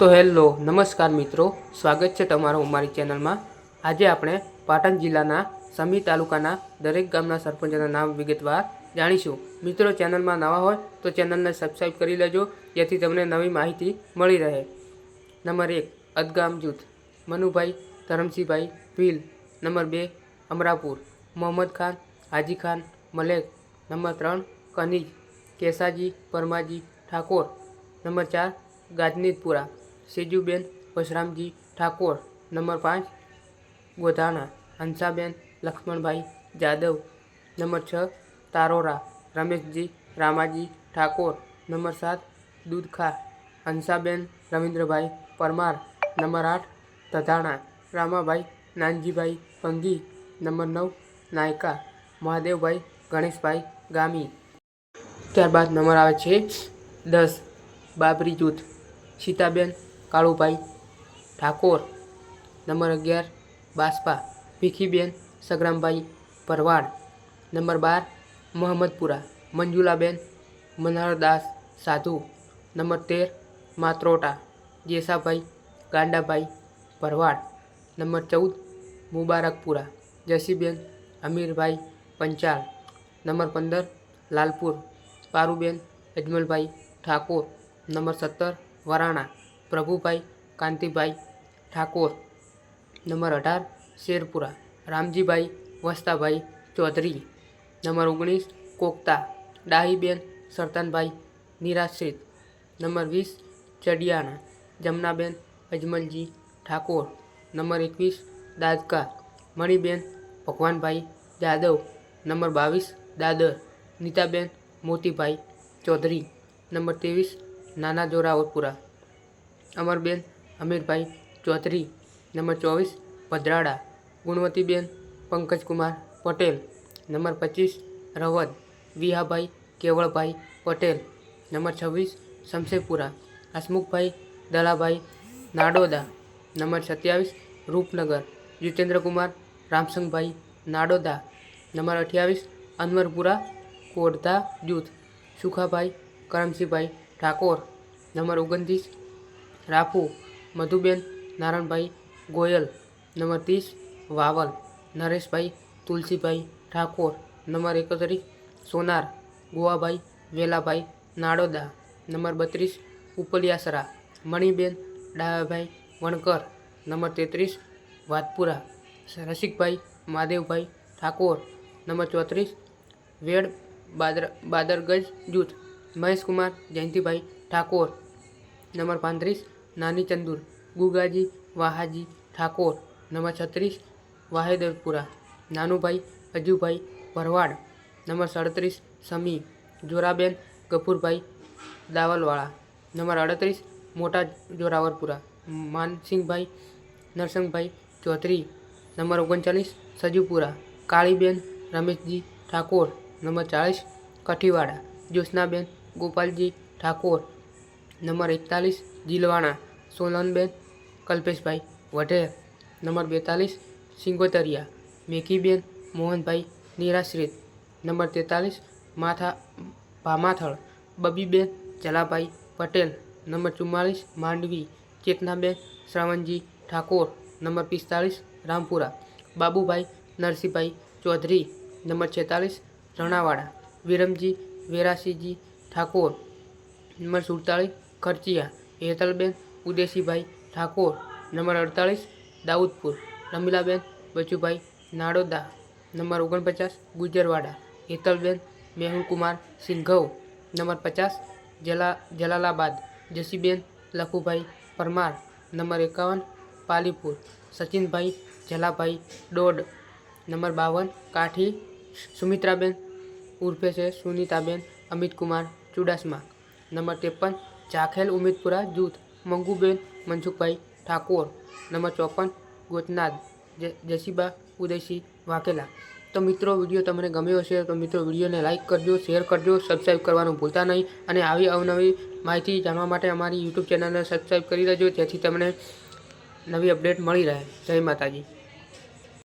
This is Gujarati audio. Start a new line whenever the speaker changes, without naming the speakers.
તો હેલો, નમસ્કાર મિત્રો. સ્વાગત છે તમારું અમારી ચેનલમાં. આજે આપણે પાટણ જિલ્લાના સમી તાલુકાના દરેક ગામના સરપંચના નામ વિગતવાર જાણીશું. મિત્રો, ચેનલમાં નવા હોય તો ચેનલને સબસ્ક્રાઈબ કરી લેજો, જેથી તમને નવી માહિતી મળી રહે. નંબર એક, અદગામ જૂથ. મનુભાઈ, ધરમસિંહભાઈ, ભીલ. નંબર બે, અમરાપુર. મોહમ્મદ ખાન, હાજી ખાન, મલેક. નંબર ત્રણ, કનીજ. કેસાજી, પરમાજી ઠાકોર. નંબર ચાર ગાજનીતપુરા સેજુબેન, પરશુરામજી ઠાકોર, નંબર પાંચ, ગોધાણા, હંસાબેન, લક્ષ્મણભાઈ જાદવ, નંબર છ, તારોરા, રમેશજી, રામાજી ઠાકોર, નંબર સાત, દૂધખા, હંસાબેન, રવિન્દ્રભાઈ પરમાર, નંબર આઠ તધાણા રામાભાઈ, નાનજીભાઈ પંગી, નંબર નવ, નાયકા, મહાદેવભાઈ, ગણેશભાઈ ગામી. ત્યારબાદ નંબર આવે છે દસ, બાબરી જૂથ, સીતાબેન કાળુભાઈ ઠાકોર નંબર અગિયાર બાસપા ભીખીબેન સગરામભાઈ પરવાડ નંબર બાર મોહમ્મદપુરા મંજુલાબેન મનહરદાસ સાધુ નંબર તેર માત્રોટા જેસાભાઈ ગાંડાભાઈ ભરવાડ નંબર ચૌદ મુબારકપુરા જસીબેન અમીરભાઈ પંચાલ નંબર પંદર લાલપુર પારુબેન અજમલભાઈ ઠાકોર નંબર સત્તર વરાણા પ્રભુભાઈ, કાંતિભાઈ ઠાકોર, નંબર અઢાર, શેરપુરા, રામજીભાઈ વસ્તાભાઈ ચૌધરી, નંબર ઓગણીસ, કોકતા, ડાહીબેન, સરતાનભાઈ નિરાશ્રિત, નંબર વીસ, ચડિયાણા, જમનાબેન અજમલજી ઠાકોર, નંબર એકવીસ, દાદકા, મણિબેન ભગવાનભાઈ જાદવ, નંબર બાવીસ, દાદર, નીતાબેન મોતીભાઈ ચૌધરી, નંબર ત્રેવીસ, નાના જોરાવરપુરા. અમરબેન, અમીરભાઈ, ચૌધરી, નંબર ચોવીસ, ભદ્રાડા, ગુણવતીબેન, પંકજકુમાર, પટેલ, નંબર પચીસ, રવદ, વિહાભાઈ, કેવળભાઈ, પટેલ, નંબર છવ્વીસ શમશેપુરા હસમુખભાઈ, દલાભાઈ, નાડોદા, નંબર સત્યાવીસ, રૂપનગર, જીતેન્દ્રકુમાર, રામસંગભાઈ, નાડોદા, નંબર અઠ્યાવીસ, અનવરપુરા કોડધા જૂથ, સુખાભાઈ કરમસિંહભાઈ ઠાકોર, નંબર ઓગણત્રીસ રાફુ મધુબેન નારાયણભાઈ ગોયલ, નંબર ત્રીસ, વાવલ, નરેશભાઈ, તુલસીભાઈ ઠાકોર, નંબર એકત્રીસ, સોનાર, ગોવાભાઈ, વેલાભાઈ, નાડોદા, નંબર બત્રીસ, ઉપલિયાસરા, મણિબેન, ડાયાભાઈ, વણકર, નંબર તેત્રીસ, વાતપુરા, રસિકભાઈ, મહાદેવભાઈ ઠાકોર, નંબર ચોત્રીસ, વેડ બાદર, બાદરગજ જૂથ, મહેશકુમાર, જયંતિભાઈ ઠાકોર નંબર પાંત્રીસ નાની ચંદુર ગુગાજી વાહાજી ઠાકોર નંબર છત્રીસ વાહેદરપુરા નાનુભાઈ અજુભાઈ ભરવાડ નંબર સાડત્રીસ સમી જોરાબેન ગફુરભાઈ દાવલવાળા નંબર અડત્રીસ મોટા જોરાવરપુરા માનસિંહભાઈ નરસંગભાઈ ચૌધરી નંબર ઓગણચાલીસ સજુપુરા કાળીબેન રમેશજી ઠાકોર નંબર ચાળીસ કઠીવાડા જ્યોત્સનાબેન ગોપાલજી ઠાકોર નંબર એકતાલીસ જીલવાણા સોનલબેન કલ્પેશભાઈ વઢેર નંબર બેતાલીસ સિંગોતરિયા મેકીબેન મોહનભાઈ નિરાશ્રિત નંબર તેતાલીસ માથા ભામાથળ બબીબેન જલાભાઈ પટેલ નંબર ચુમ્માલીસ માંડવી ચેતનાબેન શ્રાવણજી ઠાકોર નંબર પિસ્તાલીસ રામપુરા બાબુભાઈ નરસિંહભાઈ ચૌધરી નંબર છેતાલીસ રણાવાડા વિરમજી વેરાસીજી ઠાકોર નંબર સુડતાલીસ ખર્ચિયા હેતલબેન ઉદેશીભાઈ ઠાકોર નંબર અડતાલીસ દાઉદપુર રમીલાબેન બચુભાઈ નાડોદા નંબર ઓગણપચાસ ગુજરવાડા હેતલબેન મેહુલકુમાર સિંઘવ નંબર પચાસ જલા જલાલાબાદ જસીબેન લખુભાઈ પરમાર નંબર એકાવન પાલીપુર સચિનભાઈ જલાભાઈ ડોડ નંબર બાવન કાઠી સુમિત્રાબેન ઉર્ફે છે સુનીતાબેન અમિતકુમાર ચુડાસમા નંબર ત્રેપન જાખેલ ઉમેદપુરા જૂથ મંગુબેન મનસુખભાઈ ઠાકોર નંબર ચોપન ગોચનાદ જ- જસીબા, ઉદયસિંહ વાઘેલા. તો મિત્રો, વીડિયો તમને ગમ્યો હશે તો મિત્રો, વિડીયોને લાઇક કરજો, શેર કરજો સબસ્ક્રાઈબ કરવાનું ભૂલતા નહીં અને આવી અવનવી માહિતી જાણવા માટે અમારી યુટ્યુબ ચેનલને સબસ્ક્રાઈબ કરી લેજો જેથી તમને નવી અપડેટ મળી રહે. જય માતાજી.